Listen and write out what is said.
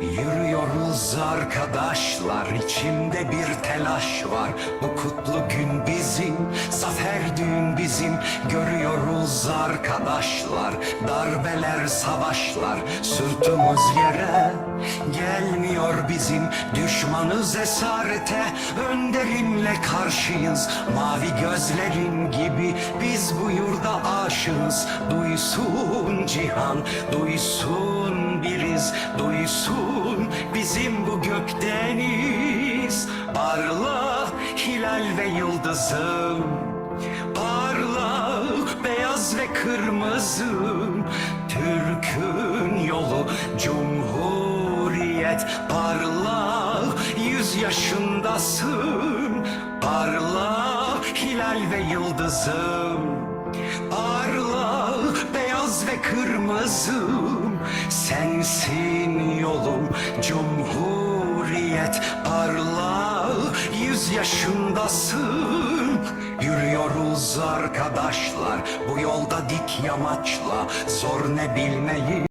Yürüyoruz arkadaşlar içimde bir telaş var. Bu kutlu gün bizim Zafer düğün bizim. Görüyoruz arkadaşlar Darbeler savaşlar. Sırtımız yere Gelmiyor bizim. Düşmanız esarete Önderimle karşıyız. Mavi gözlerin gibi Biz bu yurda aşığız. Duysun cihan Duysun biriz. Duysun bizim bu gökdeniz Parla hilal ve yıldızım Parla beyaz ve kırmızım Türk'ün yolu cumhuriyet. Parla yüz yaşındasın. Parla hilal ve yıldızım Parla beyaz ve kırmızım Sensin yolum cumhuriyet Parla yüz yaşındasın. Yürüyoruz arkadaşlar bu yolda dik yamaçla Zor ne bilmeyi